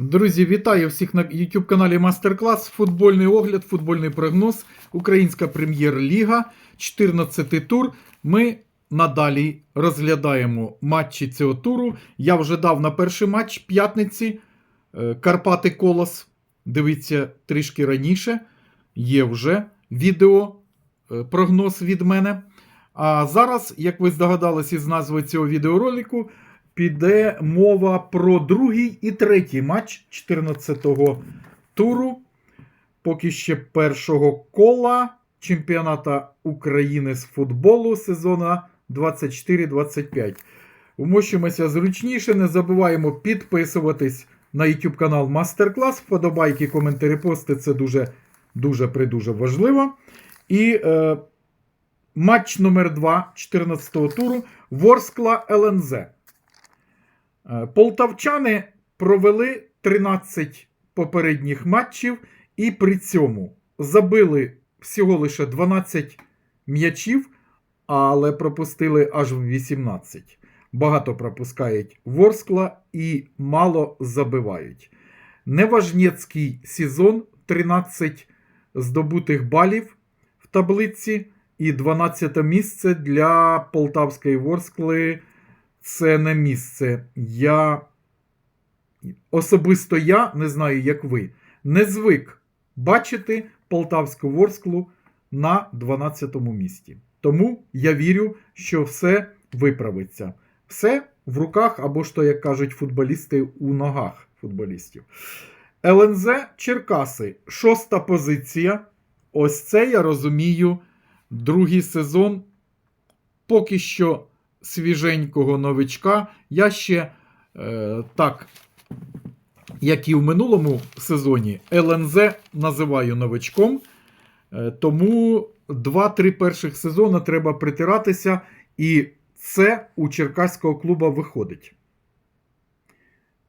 Друзі, вітаю всіх на YouTube каналі Мастер-клас. Футбольний огляд, футбольний прогноз, Українська прем'єр-ліга, 14-й тур. Ми надалі розглядаємо матчі цього туру. Я вже дав на перший матч п'ятниці е, Карпати Колос. Дивіться трішки раніше. Є вже відео, е, прогноз від мене. А зараз, як ви здогадалися із назви цього відеоролику, піде мова про другий і третій матч 14-го туру. Поки ще першого кола чемпіоната України з футболу сезону 24-25. Умощуємося зручніше. Не забуваємо підписуватись на YouTube канал Мастер-клас. Вподобайки, коментарі, пости це дуже дуже придуже важливо. І е, матч номер 2 14-го туру Ворскла ЛНЗ. Е, Полтавчани провели 13 попередніх матчів і при цьому забили всього лише 12 м'ячів, але пропустили аж 18. Багато пропускають Ворскла і мало забивають. Неважнєцький сезон 13 здобутих балів в таблиці і 12 місце для Полтавської Ворскли це не місце. Я особисто я не знаю, як ви, не звик бачити Полтавську Ворсклу на 12-му місці. Тому я вірю, що все виправиться. Все в руках, або ж то, як кажуть футболісти, у ногах футболістів. ЛНЗ Черкаси, шоста позиція. Ось це я розумію. Другий сезон. Поки що свіженького новичка. Я ще е, так, як і в минулому сезоні, ЛНЗ називаю новичком. Е, тому 2-3 перших сезони треба притиратися, і це у Черкаського клуба виходить.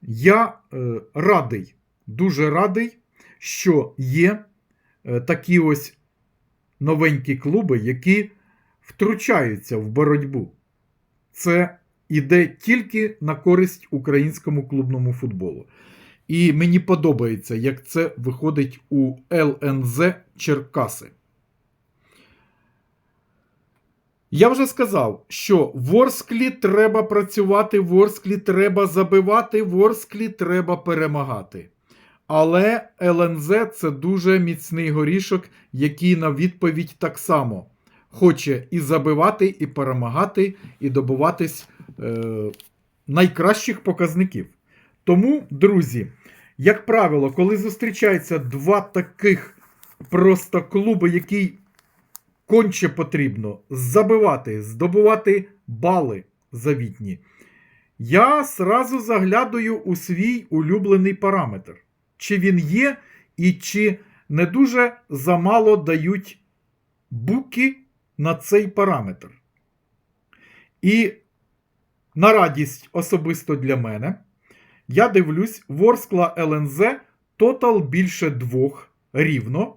Я е, радий, дуже радий, що є е, такі ось новенькі клуби, які втручаються в боротьбу це іде тільки на користь українському клубному футболу. І мені подобається, як це виходить у ЛНЗ Черкаси. Я вже сказав, що Ворсклі треба працювати, Ворсклі треба забивати, Ворсклі треба перемагати. Але ЛНЗ це дуже міцний горішок, який на відповідь так само хоче і забивати, і перемагати, і добуватись е, найкращих показників. Тому, друзі, як правило, коли зустрічаються два таких просто клуби, які конче потрібно забивати, здобувати бали завітні, я сразу заглядаю у свій улюблений параметр. Чи він є, і чи не дуже замало дають буки на цей параметр. І на радість особисто для мене, я дивлюсь, Ворскла ЛНЗ тотал більше 2 рівно.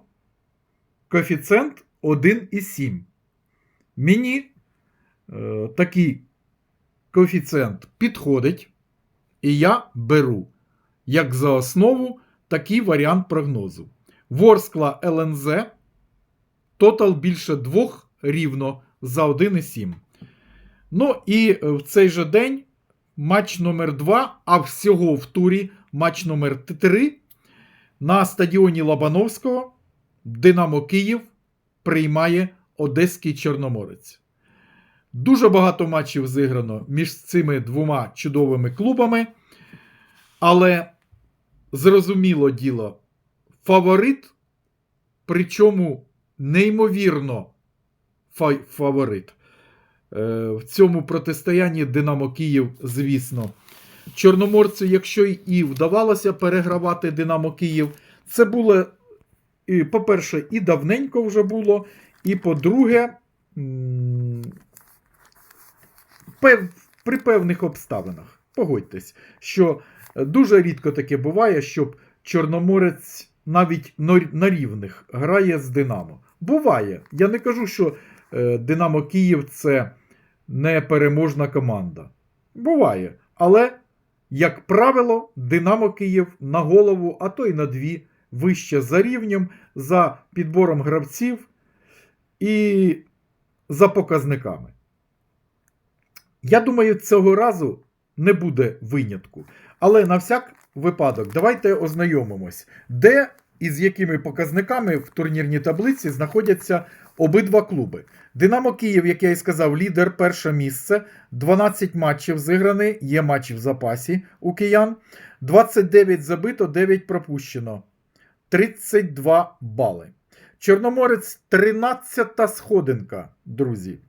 Коефіцієнт 1,7. Мені е, такий коефіцієнт підходить, і я беру, як за основу, такий варіант прогнозу. Ворскла ЛНЗ тотал більше 2 рівно за 1,7. Ну і в цей же день матч номер 2 а всього в турі матч номер 3 на стадіоні Лобановського Динамо Київ приймає Одеський Чорноморець. Дуже багато матчів зіграно між цими двома чудовими клубами. Але зрозуміло діло, фаворит, причому неймовірно фаворит. Е, в цьому протистоянні Динамо Київ, звісно. Чорноморцю, якщо і вдавалося перегравати Динамо Київ, це було, по-перше, і давненько вже було, і по-друге, при певних обставинах. Погодьтесь, що дуже рідко таке буває, щоб Чорноморець навіть на рівних грає з Динамо. Буває. Я не кажу, що Динамо Київ це непереможна команда. Буває. Але як правило, Динамо Київ на голову, а то й на дві вище за рівнем, за підбором гравців і за показниками. Я думаю, цього разу не буде винятку. Але на всяк випадок, давайте ознайомимось, де і з якими показниками в турнірній таблиці знаходяться обидва клуби. Динамо Київ, як я і сказав, лідер перше місце. 12 матчів зіграні, є матчі в запасі у киян. 29 забито, 9 пропущено. 32 бали. Чорноморець 13 сходинка, друзі.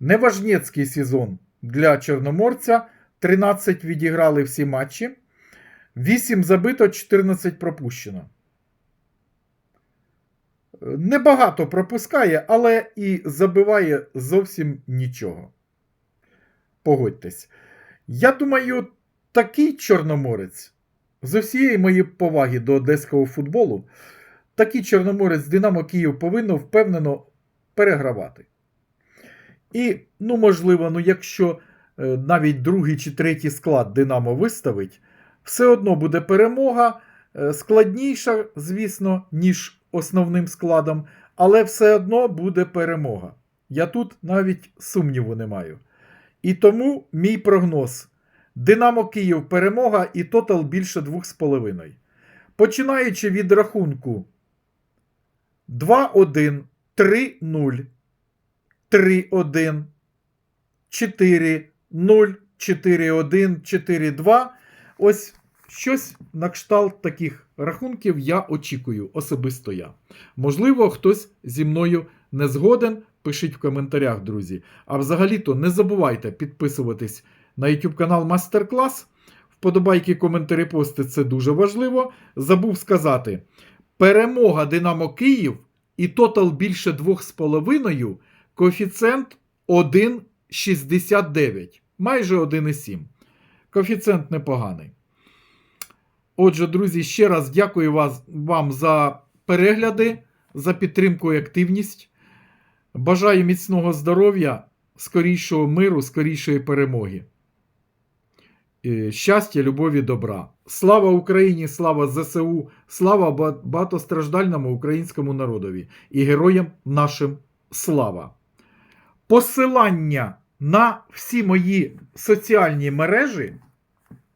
Неважнєцький сезон для Чорноморця. 13 відіграли всі матчі. 8 забито, 14 пропущено. Небагато пропускає, але і забиває зовсім нічого. Погодьтесь. Я думаю, такий Чорноморець, з усієї моєї поваги до одеського футболу, такий Чорноморець Динамо Київ повинно впевнено перегравати. І, ну, можливо, ну, якщо е, навіть другий чи третій склад Динамо виставить, все одно буде перемога, е, складніша, звісно, ніж основним складом, але все одно буде перемога. Я тут навіть сумніву не маю. І тому мій прогноз: Динамо Київ перемога і тотал більше 2,5. Починаючи від рахунку 2-1, 3-0, 3-1, 4-0, 4-1, 4-2. Ось щось на кшталт таких рахунків я очікую, особисто я. Можливо, хтось зі мною не згоден. Пишіть в коментарях, друзі. А взагалі-то не забувайте підписуватись на YouTube канал Мастер Клас. Вподобайки, коментарі, пости це дуже важливо. Забув сказати: перемога Динамо Київ і тотал більше 2,5, коефіцієнт 1,69, майже 1,7. Коефіцієнт непоганий. Отже, друзі, ще раз дякую вас, вам за перегляди, за підтримку і активність. Бажаю міцного здоров'я, скорішого миру, скорішої перемоги. Е, Щастя, любові, добра. Слава Україні, слава ЗСУ, слава багатостраждальному українському народові і героям нашим слава. Посилання на всі мої соціальні мережі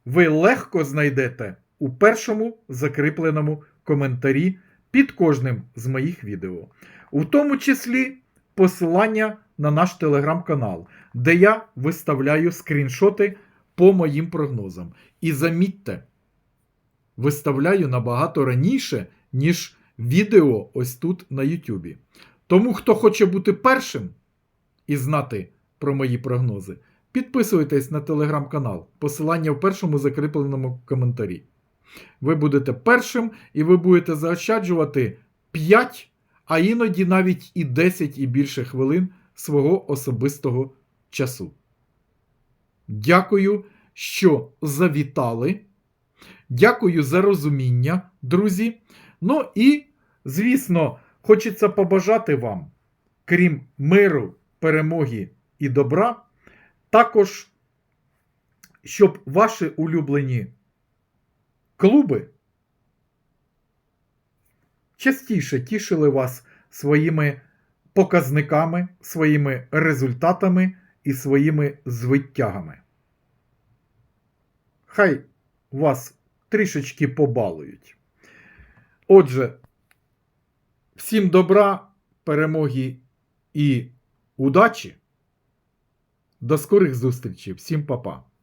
ви легко знайдете у першому закріпленому коментарі під кожним з моїх відео. У тому числі посилання на наш телеграм-канал, де я виставляю скріншоти по моїм прогнозам. І замітьте, виставляю набагато раніше, ніж відео ось тут на Ютубі. Тому, хто хоче бути першим і знати про мої прогнози, підписуйтесь на телеграм-канал. Посилання в першому закріпленому коментарі. Ви будете першим і ви будете заощаджувати 5, а іноді навіть і 10 і більше хвилин свого особистого часу. Дякую, що завітали. Дякую за розуміння, друзі. Ну і, звісно, хочеться побажати вам, крім миру, перемоги і добра, також, щоб ваші улюблені клуби частіше тішили вас своїми показниками, своїми результатами і своїми звиттягами. Хай вас трішечки побалують. Отже, всім добра, перемоги і удачі. До скорих зустрічей. Всім па-па.